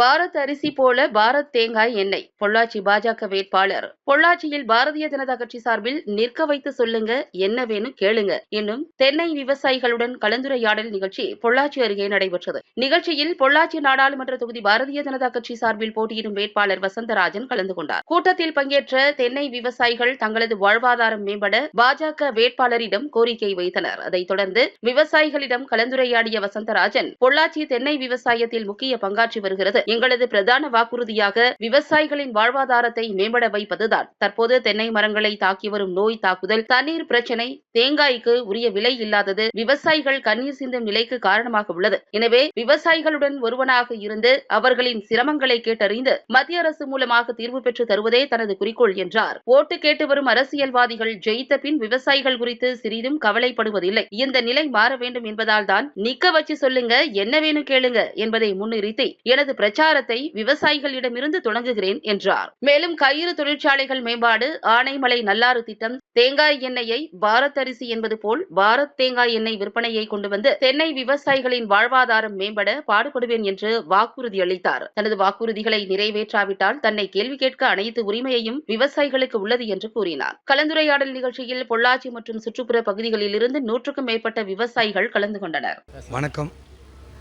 பாரத் அரிசி போல பாரத் தேங்காய் எண்ணெய். பொள்ளாச்சி பாஜக வேட்பாளர். பொள்ளாச்சியில் பாரதிய ஜனதா கட்சி சார்பில் நிற்க வைத்து சொல்லுங்க என்ன வேணும் கேளுங்க என்னும் தென்னை விவசாயிகளுடன் கலந்துரையாடல் நிகழ்ச்சி பொள்ளாச்சி அருகே நடைபெற்றது. நிகழ்ச்சியில் பொள்ளாச்சி நாடாளுமன்ற தொகுதி பாரதிய ஜனதா கட்சி சார்பில் போட்டியிடும் வேட்பாளர் வசந்தராஜன் கலந்து கொண்டார். கூட்டத்தில் பங்கேற்ற தென்னை விவசாயிகள் தங்களது வாழ்வாதாரம் மேம்பட பாஜக வேட்பாளரிடம் கோரிக்கை வைத்தனர். அதைத் தொடர்ந்து விவசாயிகளிடம் கலந்துரையாடிய வசந்தராஜன் பொள்ளாச்சி தென்னை விவசாயத்தில் முக்கிய பங்காற்றி வருகிறது. எங்களது பிரதான வாக்குறுதியாக விவசாயிகளின் வாழ்வாதாரத்தை மேம்பட வைப்பதுதான். தற்போது தென்னை மரங்களை தாக்கி வரும் நோய் தாக்குதல் தண்ணீர் பிரச்சினை தேங்காய்க்கு உரிய விலை இல்லாதது விவசாயிகள் கண்ணீர் சிந்தும் நிலைக்கு காரணமாக உள்ளது. எனவே விவசாயிகளுடன் ஒருவனாக இருந்து அவர்களின் சிரமங்களை கேட்டறிந்து மத்திய அரசு மூலமாக தீர்வு பெற்று தருவதே தனது குறிக்கோள் என்றார். ஓட்டு கேட்டு வரும் அரசியல்வாதிகள் ஜெயித்த பின் விவசாயிகள் குறித்து சிறிதும் கவலைப்படுவதில்லை. இந்த நிலை மாற வேண்டும் என்பதால் தான் நிக்க வச்சு சொல்லுங்க என்ன வேணும் கேளுங்க என்பதை முன்னிறுத்தி எனது பிரச்சனை பிரச்சாரத்தை விவசாயிகளிடமிருந்து தொடங்குகிறேன் என்றார். மேலும் கயிறு தொழிற்சாலைகள் மேம்பாடு ஆனைமலை நல்லாறு திட்டம் தேங்காய் எண்ணெயை பாரத் அரிசி என்பது போல் பாரத் தேங்காய் எண்ணெய் விற்பனையை கொண்டு வந்து தென்னை விவசாயிகளின் வாழ்வாதாரம் மேம்பட பாடுபடுவேன் என்று வாக்குறுதி அளித்தார். தனது வாக்குறுதிகளை நிறைவேற்றாவிட்டால் தன்னை கேள்வி கேட்க அனைத்து உரிமையையும் விவசாயிகளுக்கு உள்ளது என்று கூறினார். கலந்துரையாடல் நிகழ்ச்சியில் பொள்ளாச்சி மற்றும் சுற்றுப்புற பகுதிகளில் இருந்து நூற்றுக்கும் மேற்பட்ட விவசாயிகள் கலந்து கொண்டனர். வணக்கம்.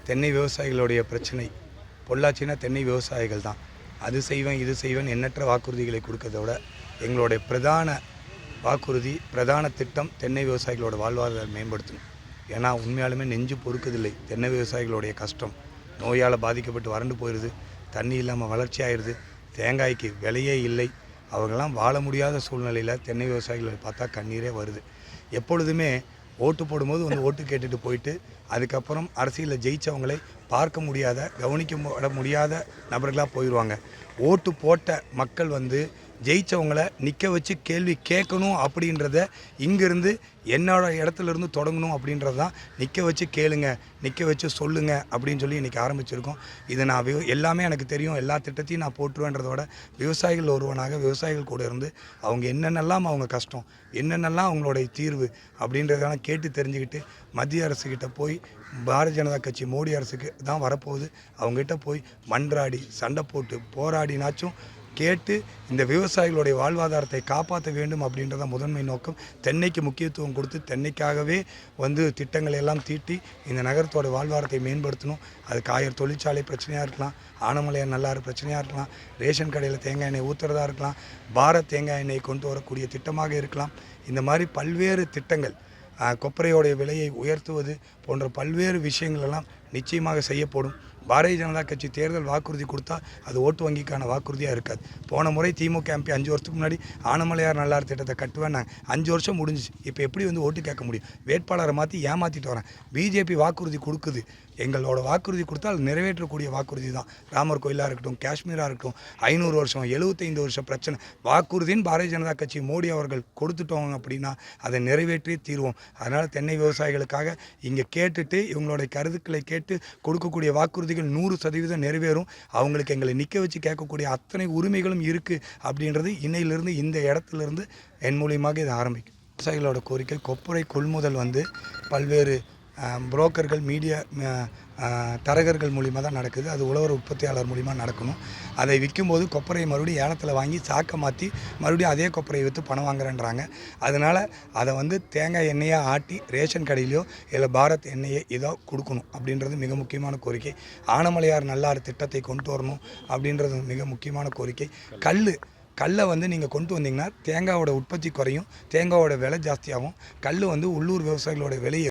தென்னை விவசாயிகளுடைய பிரச்சனை. பொள்ளாச்சினா தென்னை விவசாயிகள் தான். அது செய்வேன் இது செய்வேன் எண்ணற்ற வாக்குறுதிகளை கொடுக்கறத விட எங்களுடைய பிரதான வாக்குறுதி பிரதான திட்டம் தென்னை விவசாயிகளோட வாழ்வாதாரம் மேம்படுத்தணும். ஏன்னா உண்மையாலுமே நெஞ்சு பொறுக்குதில்லை. தென்னை விவசாயிகளுடைய கஷ்டம். நோயால் பாதிக்கப்பட்டு வறண்டு போயிடுது தண்ணி இல்லாமல் வளர்ச்சி ஆயிடுது தேங்காய்க்கு விலையே இல்லை. அவங்கெல்லாம் வாழ முடியாத சூழ்நிலையில் தென்னை விவசாயிகளை பார்த்தா கண்ணீரே வருது. எப்பொழுதுமே ஓட்டு போடும்போது வந்து ஓட்டு கேட்டுட்டு போயிட்டு அதுக்கப்புறம் அரசியலில் ஜெயித்தவங்களை பார்க்க முடியாத கவனிக்க முடியாத நபர்களாக போயிடுவாங்க ஓட்டு போட்ட மக்கள் வந்து ஜெயித்தவங்கள நிற்க வச்சு கேள்வி கேட்கணும் அப்படின்றத இங்கேருந்து என்னோட இடத்துல இருந்து தொடங்கணும் அப்படின்றது தான். நிற்க வச்சு கேளுங்க நிற்க வச்சு சொல்லுங்க அப்படின்னு சொல்லி இன்றைக்கி ஆரம்பிச்சிருக்கோம். இது நான் விவ எல்லாமே எனக்கு தெரியும். எல்லா திட்டத்தையும் நான் போட்டுருவேன்றதோட விவசாயிகள் ஒருவனாக விவசாயிகள் கூட இருந்து அவங்க என்னென்னலாம் அவங்க கஷ்டம் என்னென்னலாம் அவங்களுடைய தீர்வு அப்படின்றதெல்லாம் கேட்டு தெரிஞ்சுக்கிட்டு மத்திய அரசுக்கிட்ட போய் பாரதிய ஜனதா கட்சி மோடி அரசுக்கு தான் வரப்போகுது. அவங்ககிட்ட போய் மன்றாடி சண்டை போட்டு போராடினாச்சும் கேட்டு இந்த விவசாயிகளுடைய வாழ்வாதாரத்தை காப்பாற்ற வேண்டும் அப்படின்றத முதன்மை நோக்கம். தென்னைக்கு முக்கியத்துவம் கொடுத்து தென்னைக்காகவே வந்து திட்டங்களை எல்லாம் தீட்டி இந்த நகரத்தோட வாழ்வாதாரத்தை மேம்படுத்தணும். அது காயர் தொழிற்சாலை பிரச்சனையாக இருக்கலாம் ஆனமலையார் நல்லாறு பிரச்சனையாக இருக்கலாம் ரேஷன் கடையில் தேங்காய் எண்ணெய் ஊற்றுறதா இருக்கலாம் பாரத் தேங்காய் எண்ணெய் கொண்டு வரக்கூடிய திட்டமாக இருக்கலாம். இந்த மாதிரி பல்வேறு திட்டங்கள் கொப்பரையோடைய விலையை உயர்த்துவது போன்ற பல்வேறு விஷயங்களெல்லாம் நிச்சயமாக செய்யப்படும். பாரதிய ஜனதா கட்சி தேர்தல் வாக்குறுதி கொடுத்தா அது ஓட்டு வங்கிக்கான வாக்குறுதியாக இருக்காது. போன முறை திமுக எம்பி அஞ்சு வருஷத்துக்கு முன்னாடி ஆனமலையார் நல்லார் திட்டத்தை கட்டுவேன் நாங்கள் அஞ்சு வருஷம் முடிஞ்சிச்சு. இப்போ எப்படி வந்து ஓட்டு கேட்க முடியும்? வேட்பாளரை மாற்றி ஏமாற்றிட்டு வரேன். பிஜேபி வாக்குறுதி கொடுக்குது. எங்களோட வாக்குறுதி கொடுத்தா அது நிறைவேற்றக்கூடிய வாக்குறுதி தான். ராமர் கோயிலாக இருக்கட்டும் காஷ்மீராக இருக்கட்டும் ஐநூறு வருஷம் எழுபத்தைந்து வருஷம் பிரச்சனை. வாக்குறுதின்னு பாரதிய ஜனதா கட்சி மோடி அவர்கள் கொடுத்துட்டோங்க அப்படின்னா அதை நிறைவேற்றி தீர்வோம். அதனால் தென்னை விவசாயிகளுக்காக இங்கே கேட்டுட்டு இவங்களுடைய கருத்துக்களை கேட்டு கொடுக்கக்கூடிய வாக்குறுதிகள் நூறு சதவீதம் நிறைவேறும். அவங்களுக்கு எங்களை நிற்க வச்சு கேட்கக்கூடிய அத்தனை உரிமைகளும் இருக்குது அப்படின்றது இன்னையிலிருந்து இந்த இடத்துலேருந்து என் மூலியமாக இதை ஆரம்பிக்கும். விவசாயிகளோட கோரிக்கை கொப்பரை கொள்முதல் வந்து பல்வேறு புரோக்கர்கள் மீடியா தரகர்கள் மூலிமா தான் நடக்குது. அது உழவர் உற்பத்தியாளர் மூலிமா நடக்கணும். அதை விற்கும்போது கொப்பரையை மறுபடியும் ஏலத்தில் வாங்கி சாக்க மாற்றி மறுபடியும் அதே கொப்பரையை விற்று பணம் வாங்குறேன்றாங்க. அதனால் அதை வந்து தேங்காய் எண்ணெயாக ஆட்டி ரேஷன் கடையிலையோ இல்லை பாரத் எண்ணெயை இதோ கொடுக்கணும் அப்படின்றது மிக முக்கியமான கோரிக்கை. ஆனமலையார் நல்லாறு திட்டத்தை கொண்டு வரணும் அப்படின்றது மிக முக்கியமான கோரிக்கை. கல் கல்லை வந்து நீங்கள் கொண்டு வந்தீங்கன்னா தேங்காவோட உற்பத்தி குறையும் தேங்காவோட விலை ஜாஸ்தியாகும். கல் வந்து உள்ளூர் விவசாயிகளோட விலையை